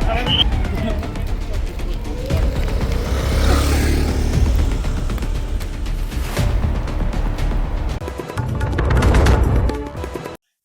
Caralho, caralho.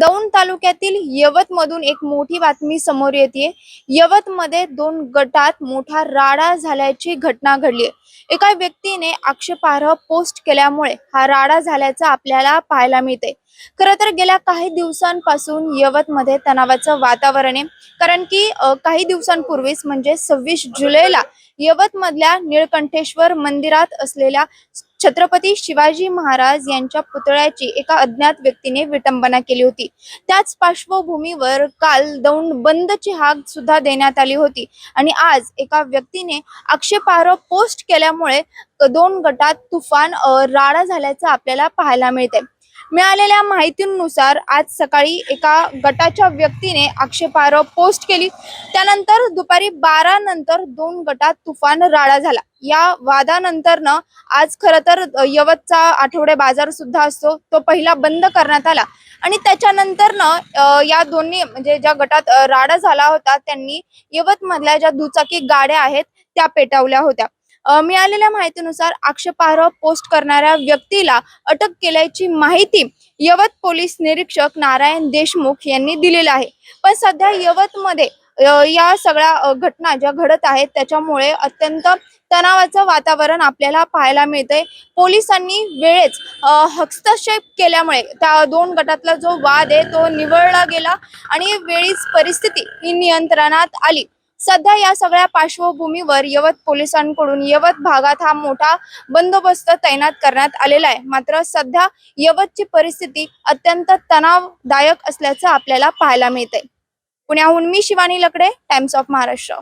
Daund तालुक्यातील यवत मधून एक मोठी बातमी समोर येते यवत मध्ये दोन गटात मोठा राडा झाल्याची घटना घडली एका व्यक्तीने आक्षेपार्ह पोस्ट केल्यामुळे हा राडा झाल्याचं आपल्याला पाहायला मिळते खरं तर गेल्या काही दिवसांपासून यवतमध्ये तणावाचं वातावरण आहे. कारण की काही दिवसांपूर्वीच म्हणजे सव्वीस जुलैला यवत मधल्या निळकंठेश्वर मंदिरात असलेल्या छत्रपती शिवाजी महाराज यांच्या पुतळ्याची एका अज्ञात व्यक्तीने विटंबना केली होती. त्याच पार्श्वभूमीवर काल दौंड बंदची हाक सुद्धा देण्यात आली होती. आणि आज एका व्यक्तीने आक्षेपार्ह पोस्ट केल्यामुळे दोन गटात तुफान राडा झाल्याचं आपल्याला पाहायला मिळते मिळालेल्या माहितीनुसार आज सकाळी एका गटाच्या व्यक्तीने आक्षेपार्ह पोस्ट केली. त्यानंतर दुपारी बारा नंतर दोन गटात तुफान राडा झाला. या वादानंतरनं आज खरं तर यवतचा आठवडे बाजार सुद्धा असतो तो पहिला बंद करण्यात आला. आणि त्याच्यानंतरनं न या दोन्ही म्हणजे ज्या गटात राडा झाला होता त्यांनी यवतमधल्या ज्या दुचाकी गाड्या आहेत त्या पेटवल्या होत्या. मिळालेल्या माहितीनुसार आक्षेपार्ह पोस्ट करणाऱ्या व्यक्तीला अटक केल्याची माहिती यवत पोलीस निरीक्षक नारायण देशमुख यांनी दिलेला आहे. पण सध्या यवतमध्ये या सगळ्या घटना ज्या घडत आहेत त्याच्यामुळे अत्यंत तणावाचं वातावरण आपल्याला पाहायला मिळतंय. पोलिसांनी वेळेच हस्तक्षेप केल्यामुळे त्या दोन गटातला जो वाद आहे तो निवळला गेला आणि वेळीच परिस्थिती ही नियंत्रणात आली. सध्या या सगळ्या पार्श्वभूमीवर यवत पोलिसांकडून यवत भागात हा मोठा बंदोबस्त तैनात करण्यात आलेला आहे. मात्र सध्या यवतची परिस्थिती अत्यंत तणावदायक असल्याचं आपल्याला पाहायला मिळतंय. पुण्याहून मी शिवानी लकडे टाइम्स ऑफ महाराष्ट्र